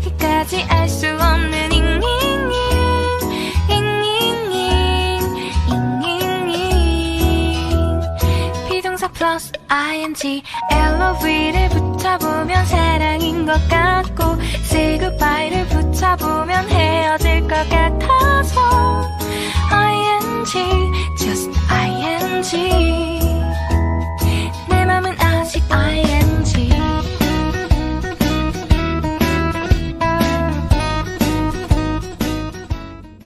여기까지 알 수 없는 잉잉잉 잉잉잉 잉잉잉 비동사 플러스 ing LOV를 붙여보면 사랑인 것 같고 say goodbye를 붙여보면 헤어질 것 같아서 ing